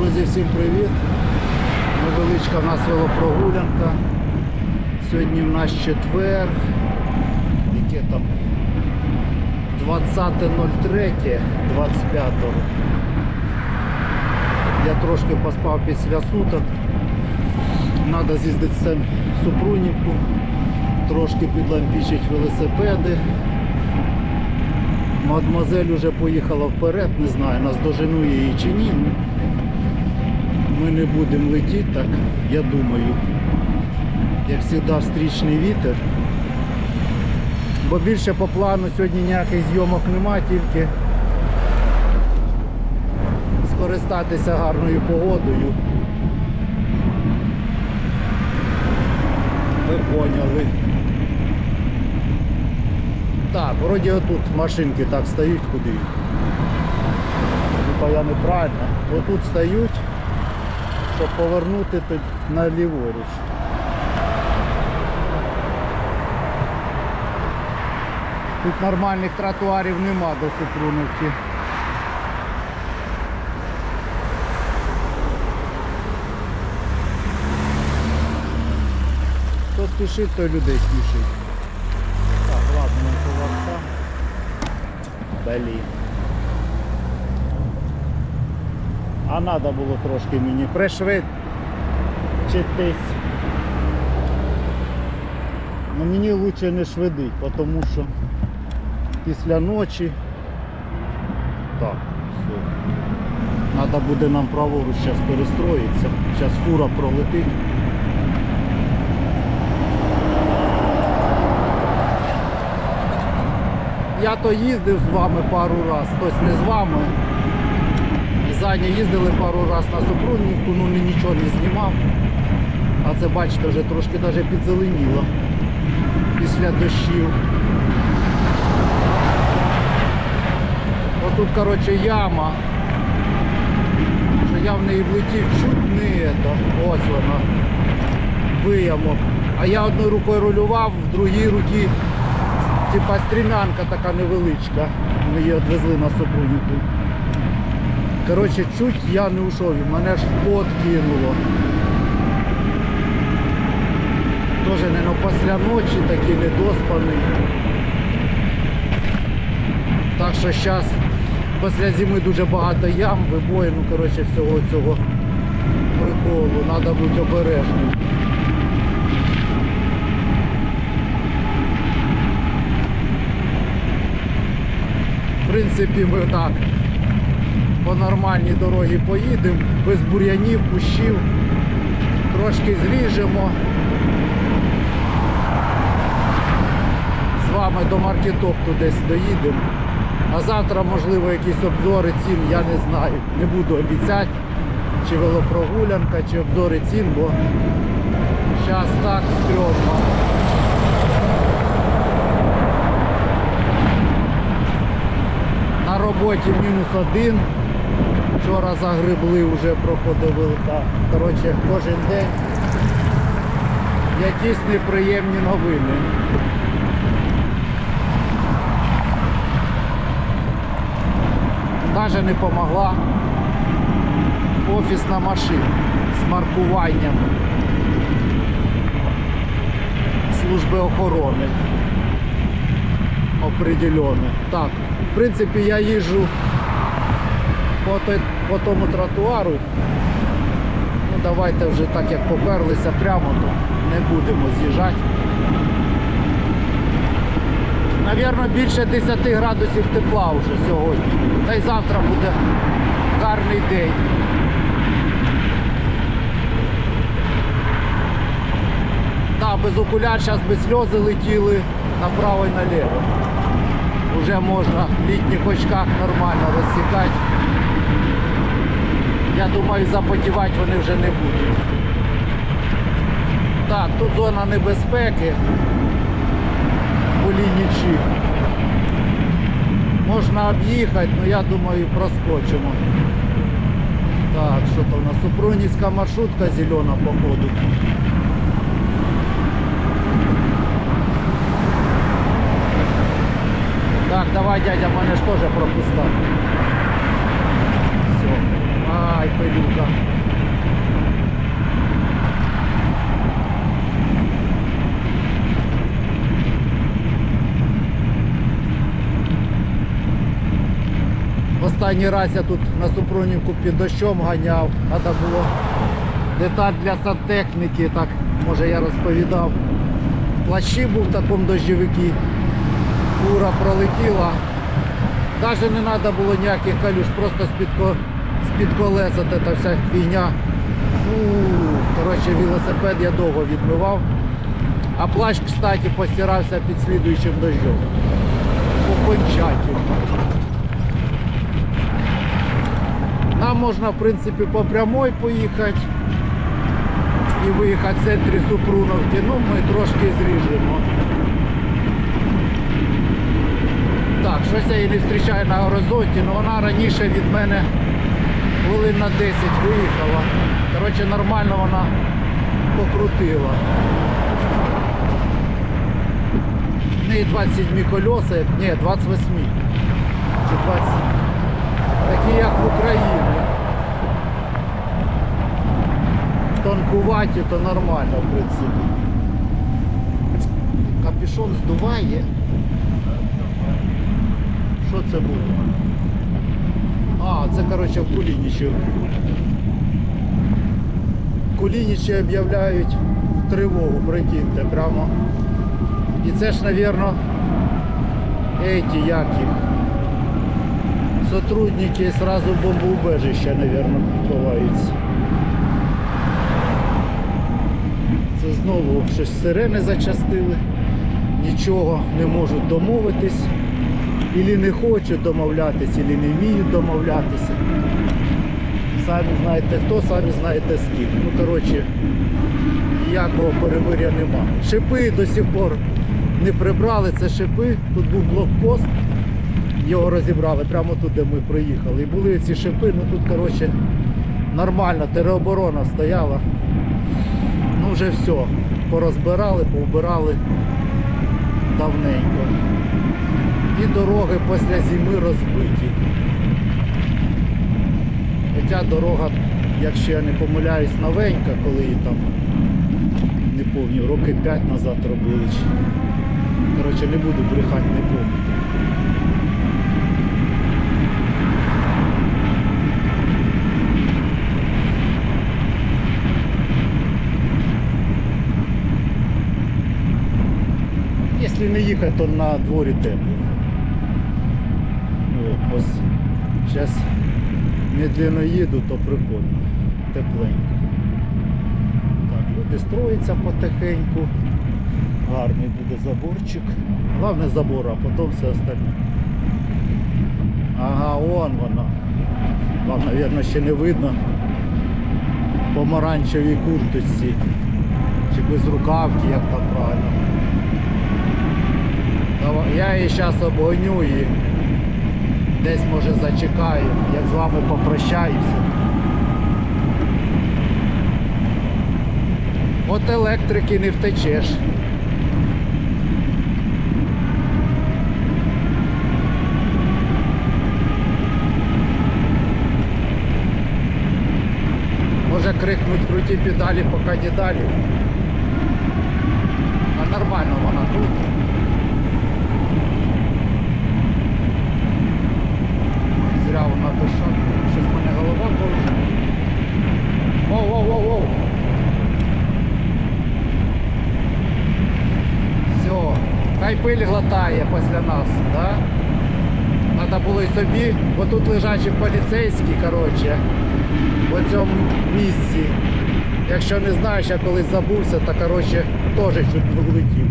Друзі, всім привіт! Невеличка в нас велопрогулянка. Сьогодні в нас четвер. Яке там 20.03, 25 Я трошки поспав після суток. Треба з'їздити Сен- Супрунівку, трошки підлампічить велосипеди. Мадемуазель уже поїхала вперед, не знаю, нас дожену її чи ні. Ми не будемо летіти, так я думаю. Як завжди, встрічний вітер. Бо більше по плану сьогодні ніяких зйомок нема, тільки скористатися гарною погодою. Ви поняли. Так, вроді отут машинки так стають куди. Типа я неправильно. Отут стають, щоб повернути тут на ліворуч. Тут нормальних тротуарів нема до Супруновки. Хто спішить, той людей смішить. Так, ладно, не поварта. Блін. А треба було трошки мені пришвидшитись. Ну мені краще не швидить, тому що після ночі. Так, все. Треба буде нам праворуч зараз перестроїтися. Зараз фура пролетить. Я то їздив з вами пару раз, хтось не з вами. Ззаді їздили пару раз на Супрунівку, ну ні- нічого не знімав. А це бачите, вже трошки навіть підзеленіло після дощів. Отут, коротше, яма. Що я в неї влетів чуть не это. Ось вона. Виямок. А я одною рукою рулював, в другій руці типа стрімянка така невеличка. Ми її відвезли на Супрунівку. Коротше, чуть я не ушов, мене ж подкинуло. Тоже ну, після ночі такий недоспаний. Так що зараз після зими дуже багато ям, вибої, ну коротше всього цього приколу. Треба бути обережним. В принципі, ми так по нормальній дорогі поїдемо, без бур'янів, кущів, трошки зріжемо. З вами до маркетопту десь доїдемо. А завтра, можливо, якісь обзори цін, я не знаю. Не буду обіцяти, чи велопрогулянка, чи обзори цін, бо зараз так стрьомно. На роботі мінус один. Вчора загребли, вже проходили. Коротше, кожен день якісь неприємні новини. Навіть не допомогла офісна машина з маркуванням служби охорони определенне. Так, в принципі, я їжджу по, той- по тому тротуару. Ну, давайте вже так як поперлися прямо, то не будемо з'їжджати. Навірно, більше 10 градусів тепла вже сьогодні. Та й завтра буде гарний день. Да, без окуляр зараз без сльози летіли направо і наліво. Уже можна в літніх очках нормально розсікати. Я думаю, запотівати вони вже не будуть. Так, тут зона небезпеки по лінії Можна об'їхати, але я думаю проскочимо. Так, що то у нас Супрунівська маршрутка зелена походу. Так, давай, дядя, мене ж теж пропускай. Ай, пилюка. Останній раз я тут на Супрунівку під дощом ганяв, треба було деталь для сантехніки, так може я розповідав. Плащі був в такому дощовикі, фура пролетіла. Навіть не треба було ніяких калюш, просто з-під з-під колес от эта вся фігня. Коротше, велосипед я довго відмивав. А плащ, кстати, постирався під слідуючим дощом. Окончательно. Нам можна, в принципі, по прямой поїхати і виїхати в центрі Супруновки. Ну, ми трошки зріжемо. Так, щось я її не зустрічаю на горизонті, але вона раніше від мене хвилин на 10 виїхала. Коротше, нормально вона покрутила. В неї 27 колеса, ні, 28. Чи 20. Такі як в Україні. Тонкуваті, то нормально, в принципі. Капюшон здуває. Що це було? А, це коротше в Кулінічі. Кулінічі об'являють тривогу, прикиньте, прямо. І це ж, напевно, эти як їх. Сотрудники сразу бомбоубежища, наверное, ховаються. Це знову щось сирени зачастили. Нічого не можуть домовитись. Ілі не хочуть домовлятися, ілі не вміють домовлятися. Самі знаєте хто, самі знаєте ким. Ну, коротше, ніякого перемиря нема. Шипи до сих пор не прибрали, це шипи. Тут був блокпост, його розібрали прямо тут, де ми приїхали. І були ці шипи, ну тут, коротше, нормально, тероборона стояла. Ну вже все, порозбирали, повбирали давненько. І дороги після зими розбиті. Хоча дорога, якщо я не помиляюсь, новенька, коли її там не пам'ятаю, роки 5 назад робили. Коротше, не буду брехати, не пам'ятаю. Якщо не їхати, то на дворі тепло. О, ось зараз медленно їду, то прикольно. Тепленько. Так, люди строїться потихеньку. Гарний буде заборчик. Головне забор, а потім все остальне. Ага, он вона. Вам, мабуть, ще не видно. Помаранчевій курточці. Чи без рукавки, як там правильно. Я її зараз обгоню і десь може зачекаю, як з вами попрощаюся. От електрики не втечеш. Може крикнуть круті педалі, поки не далі. А нормально вона тут. Пиль глотає після нас, да? Треба було і собі, бо тут лежачі поліцейські, коротше, в цьому місці. Якщо не знаєш, я колись забувся, то коротше теж чуть влетів.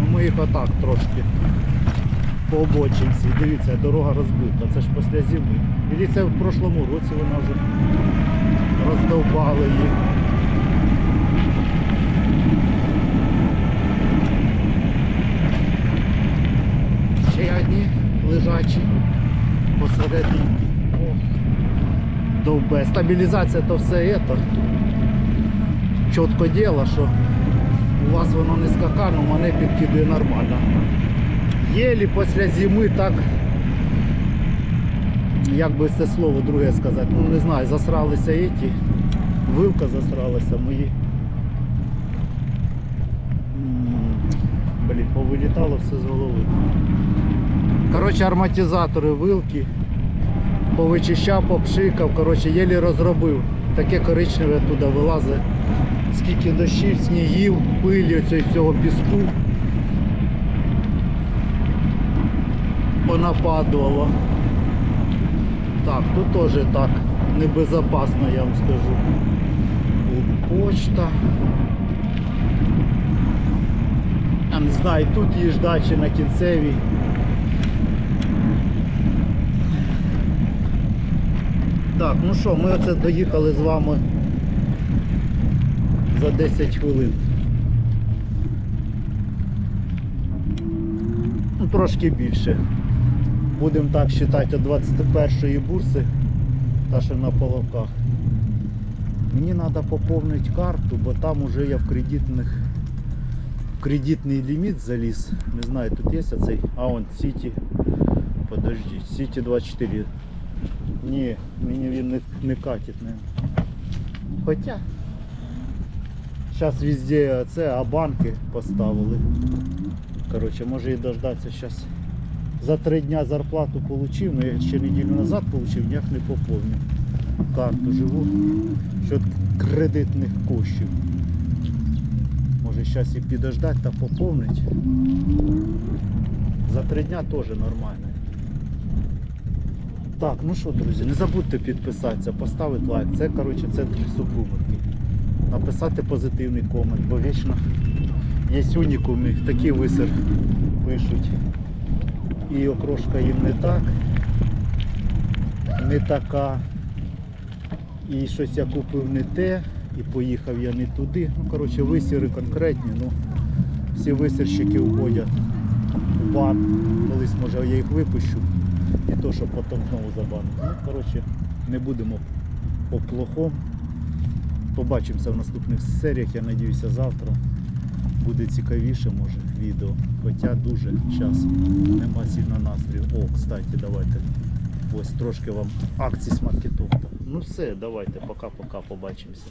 Ну ми їх отак трошки по обочинці. Дивіться, дорога розбита. Це ж після зими. Це в прошлому році вона вже роздовбали її. Одні лежачі посередині. Довбе. Стабілізація то все это. Чітко діло, що у вас воно не скакано, мене підкидує нормально. Єлі після зими так, як би це слово друге сказати, ну не знаю, засралися еті, вилка засралася мої. Блін, повилітало все з голови. Коротше, ароматизатори вилки Повичищав, попшикав, коротше, єлі розробив. Таке коричневе туди вилазить. Скільки дощів, снігів, пилі, оцього всього піску. Понападувало. Так, тут теж так небезопасно, я вам скажу. Тут почта. Я не знаю, тут їжджа чи на кінцевій. Так, ну що, ми оце доїхали з вами за 10 хвилин. Ну, трошки більше. Будемо так вважати від 21-ї бурси, та що на половках. Мені треба поповнити карту, бо там уже я в кредитних кредитний ліміт заліз. Не знаю, тут є цей. А он Сіті. Подожди, Сіті 24. Ні, мені він не, не катить, не. Хоча. Зараз везде це, а банки поставили. Коротше, може і дождатися зараз. За три дня зарплату отримав, але я ще неділю назад отримав, ніяк не поповнив. Карту живу. Щодо кредитних коштів. Може зараз і підождати та поповнити. За три дня теж нормально. Так, ну що, друзі, не забудьте підписатися, поставити лайк. Це, коротше, це для. Написати позитивний комент, бо вічно є унікуми, такі висер пишуть. І окрошка їм не так, не така. І щось я купив не те, і поїхав я не туди. Ну, коротше, висіри конкретні, ну всі висірщики уходять у бан. Колись може я їх випущу. І то, що потім знову забанить. Ну, коротше, не будемо по плохому. Побачимося в наступних серіях, я надіюся, завтра. Буде цікавіше, може, відео. Хоча дуже час нема сильно настрою. О, кстати, давайте. Ось трошки вам акцій з маркетовка. Ну все, давайте, пока-пока, побачимося.